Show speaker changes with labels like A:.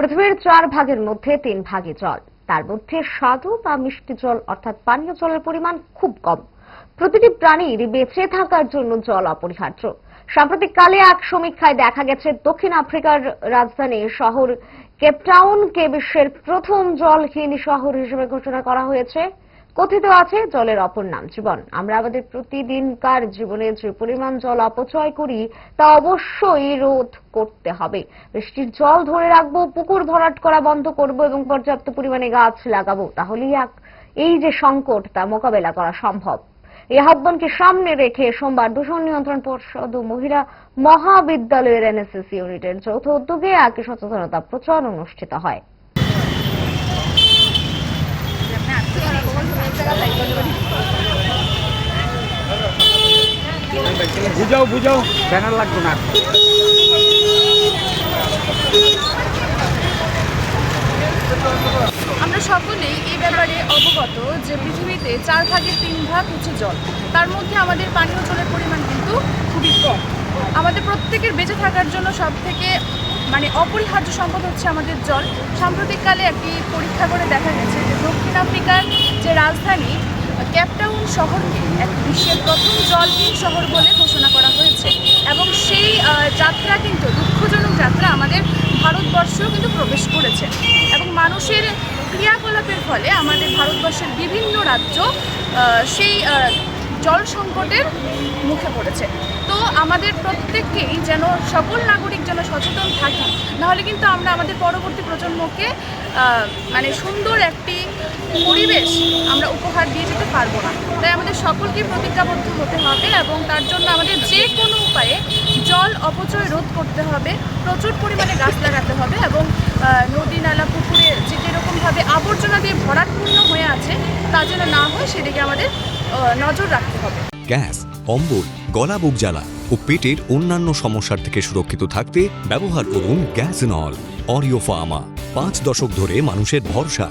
A: পৃথিবীর চার ভাগের মধ্যে তিন ভাগই জল। তার মধ্যে স্বাদু বা মিষ্টি জল অর্থাৎ পানীয় জলের পরিমাণ খুব কম। প্রতিটি প্রাণীর বেঁচে থাকার জন্য জল অপরিহার্য। সাম্প্রতিক কালে এক সমীক্ষায় দেখা গেছে, দক্ষিণ আফ্রিকার রাজধানী শহর কেপটাউনকে বিশ্বের প্রথম জলহীন শহর হিসেবে ঘোষণা করা হয়েছে। কথিত আছে, জলের অপর নাম জীবন। আমরা আমাদের প্রতিদিনকার জীবনে যে পরিমাণ জল অপচয় করি, তা অবশ্যই রোধ করতে হবে। বৃষ্টির জল ধরে রাখব, পুকুর ভরাট করা বন্ধ করব এবং পর্যাপ্ত পরিমাণে গাছ লাগাবো, তাহলেই এক- এই যে সংকট, তা মোকাবেলা করা সম্ভব। এই আহ্বানকে সামনে রেখে সোমবার দূষণ নিয়ন্ত্রণ পর্ষদ ও মহিলা মহাবিদ্যালয়ের এনএসএস ইউনিটের যৌথ উদ্যোগে এক সচেতনতা প্রচার অনুষ্ঠিত হয়।
B: বুঝাও বুঝাও। ব্যানার লাগবে না।
C: আমরা সকলেই এই ব্যাপারে অবগত যে পৃথিবীতে চার ভাগের তিন ভাগ হচ্ছে জল। তার মধ্যে আমাদের পানীয় জলের পরিমাণ কিন্তু খুবই কম। আমাদের প্রত্যেকের বেঁচে থাকার জন্য সব থেকে মানে অপরিহার্য সম্পদ হচ্ছে আমাদের জল। সাম্প্রতিককালে একটি পরীক্ষা করে দেখা গেছে যে দক্ষিণ আফ্রিকার যে রাজধানী ক্যাপটাউন শহরকে এক বিশ্বের প্রথম জলহীন শহর বলে ঘোষণা করা হয়েছে। এবং সেই যাত্রা কিন্তু দুঃখজনক যাত্রা আমাদের ভারতবর্ষেও কিন্তু প্রবেশ করেছে। এবং মানুষের ক্রিয়াকলাপের ফলে আমাদের ভারতবর্ষের বিভিন্ন রাজ্য সেই জল সংকটের মুখে পড়েছে। তো আমাদের প্রত্যেককেই যেন সকল নাগরিক যেন সচেতন থাকি নাহলে কিন্তু আমরা আমাদের পরবর্তী প্রজন্মকে মানে সুন্দর একটি পরিবেশ আমরা উপহার দিয়ে যেতে পারব না। তাই আমাদের সকলকে প্রতিজ্ঞাবদ্ধ হতে হবে এবং তার জন্য আমাদের যে কোনো উপায়ে জল অপচয় রোধ করতে হবে, প্রচুর পরিমাণে গাছ লাগাতে হবে এবং নদী, নালা, পুকুরে যে যেরকমভাবে আবর্জনা দিয়ে ভরাটপূর্ণ হয়ে আছে, তা যেন না হয় সেদিকে আমাদের নজর রাখতে হবে।
D: গ্যাস অম্বল গলা বুক জ্বালা ও পেটের অন্যান্য সমস্যার থেকে সুরক্ষিত থাকতে ব্যবহার করুন গ্যাস নল অরিও ফার্মা পাঁচ দশক ধরে মানুষের ভরসা।